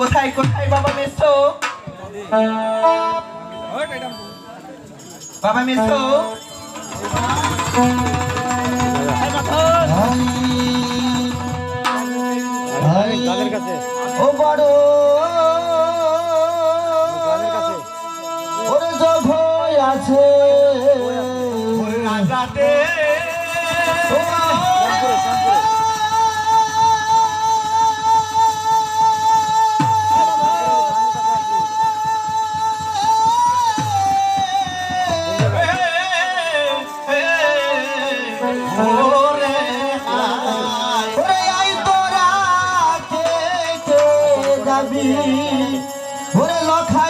কোথায় কোথায় বাবা মেসো বাবা মেসো ও বড়। ওর ভয় আছে। রাতে যাবি ওরে লখাই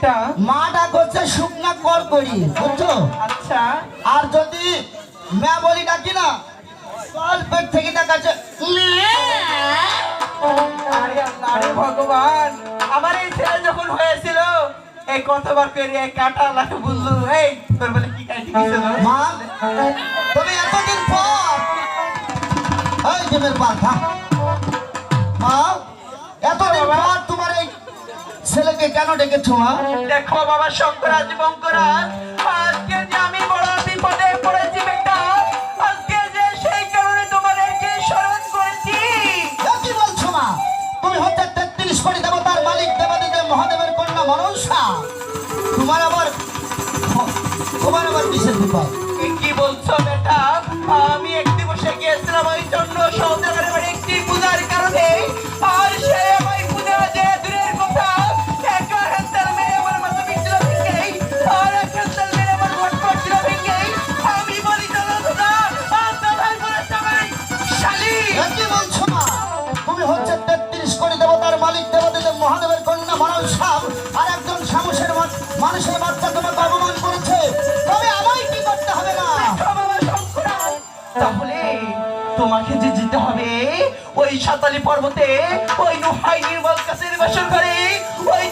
বেটা মাটা করছে শুকনা কল করি বুঝছ? আচ্ছা। আর যদি মা বলি ডাকি না জল পেট থেকে ডাকাচ্ছে আরে আল্লাহ, আরে ভগবান আমার এই ছেলে যখন হয়েছিল এই কতবার করে এই কাটা লাগে বুঝলু এই তোর বলে কি কাটি গেছিল মা তুমি এতদিন পর এই ডিমের পাল মা এতদিন পর তোমার এই ছেলেকে কেন ডেকেছো মা? দেখো বাবা শঙ্করাজ বঙ্করাজ আজকে যে আমি বড় বিপদে পড়েছি বেটা আজকে যে সেই কারণে তোমাদেরকে স্মরণ করেছি। কি বলছো মা? তুমি হচ্ছে তেত্রিশ কোটি দেবতার মালিক দেবাদিদেব মহাদেবের কন্যা মনসা। তোমার আবার তোমার আবার কিসের বিপদ? কি বলছো বেটা? আমি এক দিবসে গিয়েছিলাম ওই জন্য সৌদাগরের মানুষের বাচ্চা তোমাকে অপমান করেছে। তবে আমায় কি করতে হবে না? তাহলে তোমাকে যে যেতে হবে ওই সাতালি পর্বতে ওই নোহাই নির্মল ওই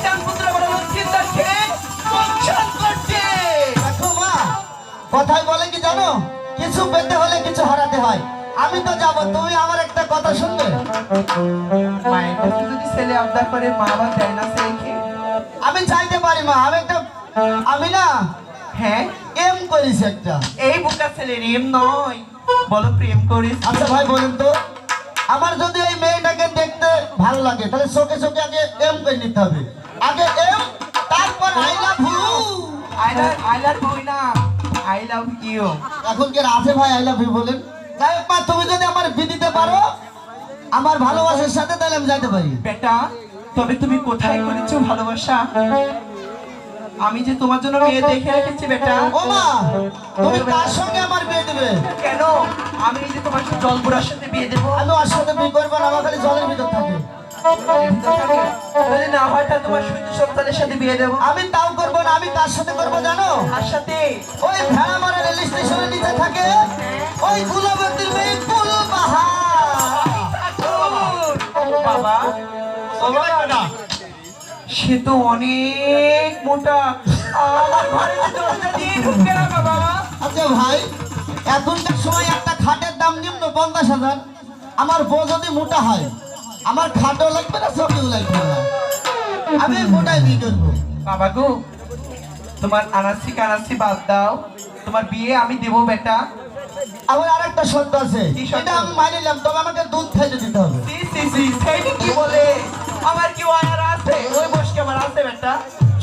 কথায় বলে কি জানো? কিছু পেতে হলে কিছু হারাতে হয়। আমি তো যাব তুমি আমার একটা কথা শুনবে। মায়ের কাছে যদি ছেলে আবদার করে মা আবার দেয় না ছেলেকে? আমি চাইতে পারি মা আমি একটা আমি না হ্যাঁ? এম করিস একটা। এই বোকা ছেলে এম নয়। বলো প্রেম করিস আচ্ছা ভাই বলুন তো আমার যদি এই মেয়েটাকে দেখতে ভালো লাগে তাহলে চোখে চোখে আগে এম করে নিতে হবে। আগে এম তারপর I love you I love I love বই না আই লাভ ইউ এখন কি আছে ভাই আই লাভ ইউ বলেন? যাই মা তুমি যদি আমার বিদিতে পারো আমার ভালোবাসার সাথে তাহলে আমি যাইতে পারি। বেটা তবে তুমি কোথায় করেছ ভালোবাসা? আমি যে তোমার জন্য মেয়ে দেখে রেখেছি বেটা। ও মা তুমি কার সঙ্গে আমার বিয়ে দেবে? কেন? আমি যে তোমার সাথে জলপুরার সাথে বিয়ে দেবো। আমি ওর সাথে বিয়ে করব না আমার খালি জলের ভিতর থাকে। যদি না হয় তাহলে তোমার সপ্তাহের সাথে বিয়ে দেবো। আমি তাও করব না আমি কার সাথে করব জানো? আর সাথে? ওই ভেড়া মারা রেল স্টেশনের নিচে থাকে। ওই গুলাবতীর মেয়ে কুল বাবা। সে তো অনেক মোটা। আমার ঘরে দরজা দিয়ে ঢুকে না বাবা। আচ্ছা ভাই এখনকার সময় একটা খাটের দাম নিম্ন পঞ্চাশ হাজার। আমার বউ যদি মোটা হয় আমার খাটও লাগবে না সবই লাগবে না। আমি মোটাই বিয়ে করব। বাবা গো তোমার আনাসি কানাসি বাদ দাও। তোমার বিয়ে আমি দেবো বেটা। আমার আর একটা শর্ত আছে? এটা আমি মানিলাম তবে আমাকে দুধ খাইতে দিতে হবে। কি বলে? আমার কি ওই বসকে আমার আছে বেটা।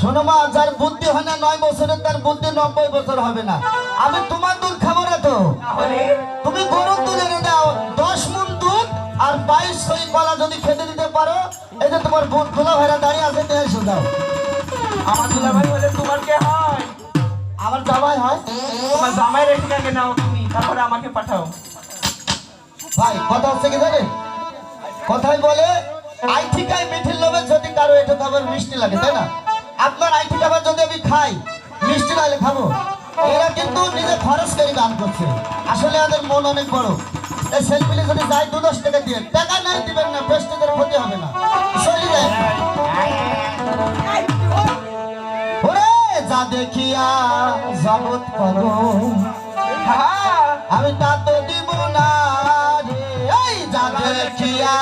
শোনো মা যার বুদ্ধি হয় না নয় বছরের তার বুদ্ধি নব্বই বছর হবে না। আমি তোমার দুধ খাব না তো? তুমি গরুর দুধ এনে দাও। দশ মন দুধ আর বাইশ সই কলা যদি খেতে দিতে পারো এই যে তোমার বুধ খোলা ভাইরা দাঁড়িয়ে আছে নিয়ে এসে দাও আমার দুলাভাই বলে তোমার কে হয়? আমার জামাই হয়। তোমার জামাই রেখে আগে নাও তুমি তারপরে আমাকে পাঠাও। ভাই কথা হচ্ছে কি জানেন? কথাই বলে আই ঠিকাই মিঠির লোভে যদি কারও, এটা খাবার মিষ্টি লাগে, তাই না? আপনার আইটি খাবার যদি আমি খাই, মিষ্টি লাগলে খাব। এরা কিন্তু নিজে খরচ করে দান করছে। আসলে আমাদের মন অনেক বড়। এই সেলফিলে যদি যাই দু দশ টাকা দিয়ে, টাকা নাই দিবেন না পেস্টেদের ক্ষতি হবে না। চলে যায়। যা দেখিয়া জগৎ হ্যাঁ আমি তা তো দিব না রে। এই, যা দেখিয়া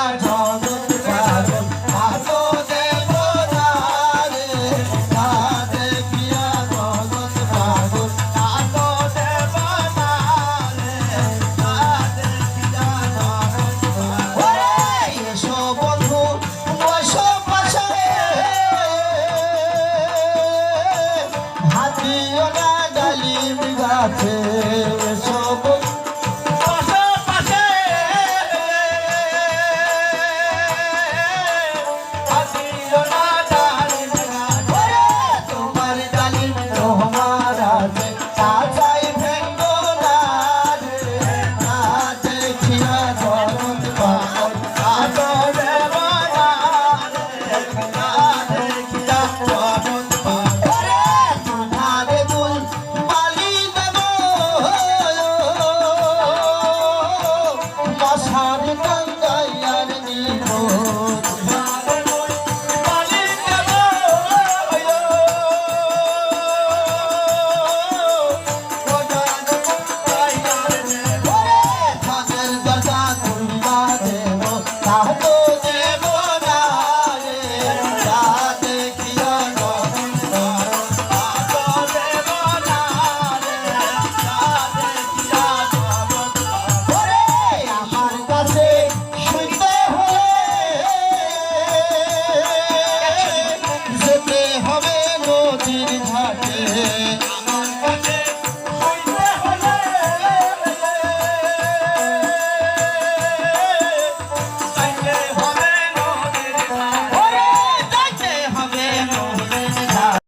হাতিও না ডালিম গাছে এসো